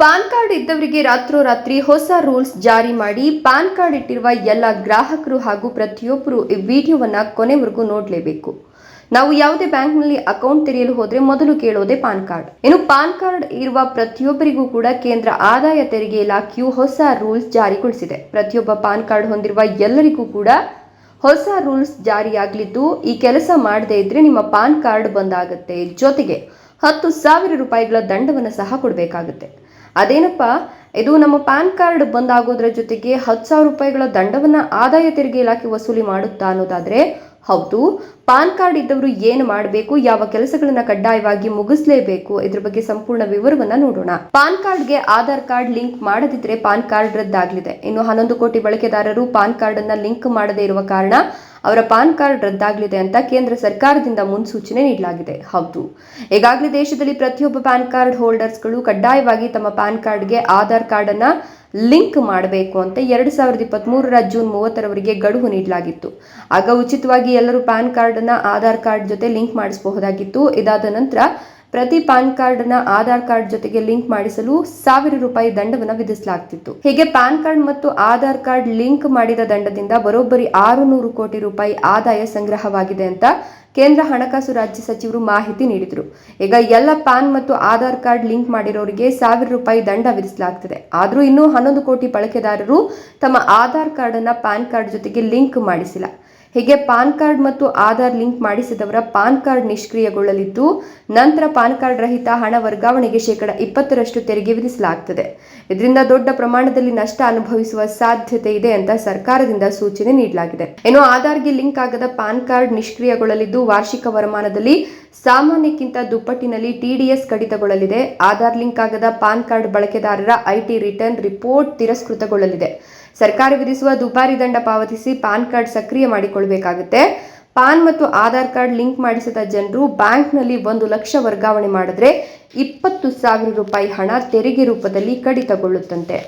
PAN card ಇದ್ದವರಿಗೆ ರಾತ್ರೋರಾತ್ರಿ ಹೊಸ ರೂಲ್ಸ್ ಜಾರಿ ಮಾಡಿ ಪಾನ್ ಕಾರ್ಡ್ ಇಟ್ಟಿರುವ ಎಲ್ಲ ಗ್ರಾಹಕರು ಹಾಗೂ ಪ್ರತಿಯೊಬ್ಬರು ಈ ವಿಡಿಯೋವನ್ನ ಕೊನೆವರೆಗೂ ನೋಡಲೇಬೇಕು. ನಾವು ಯಾವುದೇ ಬ್ಯಾಂಕ್ನಲ್ಲಿ ಅಕೌಂಟ್ ತೆರೆಯಲು ಹೋದರೆ ಮೊದಲು ಕೇಳೋದೇ ಪಾನ್ ಕಾರ್ಡ್. ಇನ್ನು ಪಾನ್ ಕಾರ್ಡ್ ಇರುವ ಪ್ರತಿಯೊಬ್ಬರಿಗೂ ಕೂಡ ಕೇಂದ್ರ ಆದಾಯ ತೆರಿಗೆ ಇಲಾಖೆಯು ಹೊಸ ರೂಲ್ಸ್ ಜಾರಿಗೊಳಿಸಿದೆ. ಪ್ರತಿಯೊಬ್ಬ ಪಾನ್ ಕಾರ್ಡ್ ಹೊಂದಿರುವ ಎಲ್ಲರಿಗೂ ಕೂಡ ಹೊಸ ರೂಲ್ಸ್ ಜಾರಿಯಾಗಲಿದ್ದು, ಈ ಕೆಲಸ ಮಾಡದೇ ಇದ್ರೆ ನಿಮ್ಮ ಪಾನ್ ಕಾರ್ಡ್ ಬಂದಾಗುತ್ತೆ ಜೊತೆಗೆ ಹತ್ತು ಸಾವಿರ ರೂಪಾಯಿಗಳ ದಂಡವನ್ನು ಸಹ ಕೊಡಬೇಕಾಗುತ್ತೆ. ಅದೇನಪ್ಪ, ಇದು ನಮ್ಮ ಪ್ಯಾನ್ ಕಾರ್ಡ್ ಬಂದಾಗೋದ್ರ ಜೊತೆಗೆ ಹತ್ತು ಸಾವಿರ ರೂಪಾಯಿಗಳ ದಂಡವನ್ನು ಆದಾಯ ತೆರಿಗೆ ಇಲಾಖೆ ವಸೂಲಿ ಮಾಡುತ್ತಾ ಅನ್ನೋದಾದ್ರೆ ಹೌದು, ಪಾನ್ ಕಾರ್ಡ್ ಇದ್ದವರು ಏನು ಮಾಡಬೇಕು, ಯಾವ ಕೆಲಸಗಳನ್ನ ಕಡ್ಡಾಯವಾಗಿ ಮುಗಿಸಲೇಬೇಕು, ಇದ್ರ ಬಗ್ಗೆ ಸಂಪೂರ್ಣ ವಿವರವನ್ನ ನೋಡೋಣ. ಪಾನ್ ಕಾರ್ಡ್ಗೆ ಆಧಾರ್ ಕಾರ್ಡ್ ಲಿಂಕ್ ಮಾಡದಿದ್ರೆ ಪಾನ್ ಕಾರ್ಡ್ ರದ್ದಾಗಲಿದೆ. ಇನ್ನು ಹನ್ನೊಂದು ಕೋಟಿ ಬಳಕೆದಾರರು ಪಾನ್ ಕಾರ್ಡ್ ಅನ್ನ ಲಿಂಕ್ ಮಾಡದೇ ಇರುವ ಕಾರಣ ಅವರ ಪಾನ್ ಕಾರ್ಡ್ ರದ್ದಾಗಲಿದೆ ಅಂತ ಕೇಂದ್ರ ಸರ್ಕಾರದಿಂದ ಮುನ್ಸೂಚನೆ ನೀಡಲಾಗಿದೆ. ಹೌದು. ಈಗಾಗಲೇ ದೇಶದಲ್ಲಿ ಪ್ರತಿಯೊಬ್ಬ ಪ್ಯಾನ್ ಕಾರ್ಡ್ ಹೋಲ್ಡರ್ಸ್ಗಳು ಕಡ್ಡಾಯವಾಗಿ ತಮ್ಮ ಪ್ಯಾನ್ ಕಾರ್ಡ್ಗೆ ಆಧಾರ್ ಕಾರ್ಡ್ ಅನ್ನ ಲಿಂಕ್ ಮಾಡಬೇಕು ಅಂತ ಎರಡು ಸಾವಿರದ ಇಪ್ಪತ್ತ್ಮೂರರ ಜೂನ್ ಮೂವತ್ತರವರೆಗೆ ಗಡುವು ನೀಡಲಾಗಿತ್ತು. ಆಗ ಉಚಿತವಾಗಿ ಎಲ್ಲರೂ ಪ್ಯಾನ್ ಕಾರ್ಡನ್ನು ಆಧಾರ್ ಕಾರ್ಡ್ ಜೊತೆ ಲಿಂಕ್ ಮಾಡಿಸಬಹುದಾಗಿತ್ತು. ಇದಾದ ನಂತರ ಪ್ರತಿ ಪಾನ್ ಕಾರ್ಡ್ನ ಆಧಾರ್ ಕಾರ್ಡ್ ಜೊತೆಗೆ ಲಿಂಕ್ ಮಾಡಿಸಲು ಸಾವಿರ ರೂಪಾಯಿ ದಂಡವನ್ನು ವಿಧಿಸಲಾಗ್ತಿತ್ತು. ಹೀಗೆ ಪ್ಯಾನ್ ಕಾರ್ಡ್ ಮತ್ತು ಆಧಾರ್ ಕಾರ್ಡ್ ಲಿಂಕ್ ಮಾಡಿದ ದಂಡದಿಂದ ಬರೋಬ್ಬರಿ ಆರು ನೂರು ಕೋಟಿ ರೂಪಾಯಿ ಆದಾಯ ಸಂಗ್ರಹವಾಗಿದೆ ಅಂತ ಕೇಂದ್ರ ಹಣಕಾಸು ರಾಜ್ಯ ಸಚಿವರು ಮಾಹಿತಿ ನೀಡಿದರು. ಈಗ ಎಲ್ಲ ಪ್ಯಾನ್ ಮತ್ತು ಆಧಾರ್ ಕಾರ್ಡ್ ಲಿಂಕ್ ಮಾಡಿರೋರಿಗೆ ಸಾವಿರ ರೂಪಾಯಿ ದಂಡ ವಿಧಿಸಲಾಗ್ತದೆ. ಆದರೂ ಇನ್ನೂ ಹನ್ನೊಂದು ಕೋಟಿ ಬಳಕೆದಾರರು ತಮ್ಮ ಆಧಾರ್ ಕಾರ್ಡ್ ಅನ್ನ ಪ್ಯಾನ್ ಕಾರ್ಡ್ ಜೊತೆಗೆ ಲಿಂಕ್ ಮಾಡಿಸಿಲ್ಲ. ಹೀಗೆ ಪಾನ್ ಕಾರ್ಡ್ ಮತ್ತು ಆಧಾರ್ ಲಿಂಕ್ ಮಾಡಿಸಿದವರ ಪಾನ್ ಕಾರ್ಡ್ ನಿಷ್ಕ್ರಿಯಗೊಳ್ಳಲಿದ್ದು, ನಂತರ ಪಾನ್ ಕಾರ್ಡ್ ರಹಿತ ಹಣ ವರ್ಗಾವಣೆಗೆ ಶೇಕಡ ಇಪ್ಪತ್ತರಷ್ಟು ತೆರಿಗೆ ವಿಧಿಸಲಾಗುತ್ತದೆ ಇದರಿಂದ ದೊಡ್ಡ ಪ್ರಮಾಣದಲ್ಲಿ ನಷ್ಟ ಅನುಭವಿಸುವ ಸಾಧ್ಯತೆ ಇದೆ ಅಂತ ಸರ್ಕಾರದಿಂದ ಸೂಚನೆ ನೀಡಲಾಗಿದೆ. ಇನ್ನು ಆಧಾರ್ಗೆ ಲಿಂಕ್ ಆಗದ ಪಾನ್ ಕಾರ್ಡ್ ನಿಷ್ಕ್ರಿಯಗೊಳ್ಳಲಿದ್ದು, ವಾರ್ಷಿಕ ವರಮಾನದಲ್ಲಿ ಸಾಮಾನ್ಯಕ್ಕಿಂತ ದುಪ್ಪಟ್ಟಿನಲ್ಲಿ ಟಿಡಿಎಸ್ ಕಡಿತಗೊಳ್ಳಲಿದೆ. ಆಧಾರ್ ಲಿಂಕ್ ಆಗದ ಪಾನ್ ಕಾರ್ಡ್ ಬಳಕೆದಾರರ ಐಟಿ ರಿಟರ್ನ್ ರಿಪೋರ್ಟ್ ತಿರಸ್ಕೃತಗೊಳ್ಳಲಿದೆ. ಸರ್ಕಾರ ವಿಧಿಸುವ ದುಬಾರಿ ದಂಡ ಪಾವತಿಸಿ ಪಾನ್ ಕಾರ್ಡ್ ಸಕ್ರಿಯ ಮಾಡಿಕೊಳ್ಳಬೇಕಾಗುತ್ತೆ ಪಾನ್ ಮತ್ತು ಆಧಾರ್ ಕಾರ್ಡ್ ಲಿಂಕ್ ಮಾಡಿಸಿದ ಜನರು ಬ್ಯಾಂಕ್ನಲ್ಲಿ ಒಂದು ಲಕ್ಷ ವರ್ಗಾವಣೆ ಮಾಡಿದ್ರೆ ಇಪ್ಪತ್ತು ಸಾವಿರ ರೂಪಾಯಿ ಹಣ ತೆರಿಗೆ ರೂಪದಲ್ಲಿ ಕಡಿತಗೊಳ್ಳುತ್ತಂತೆ.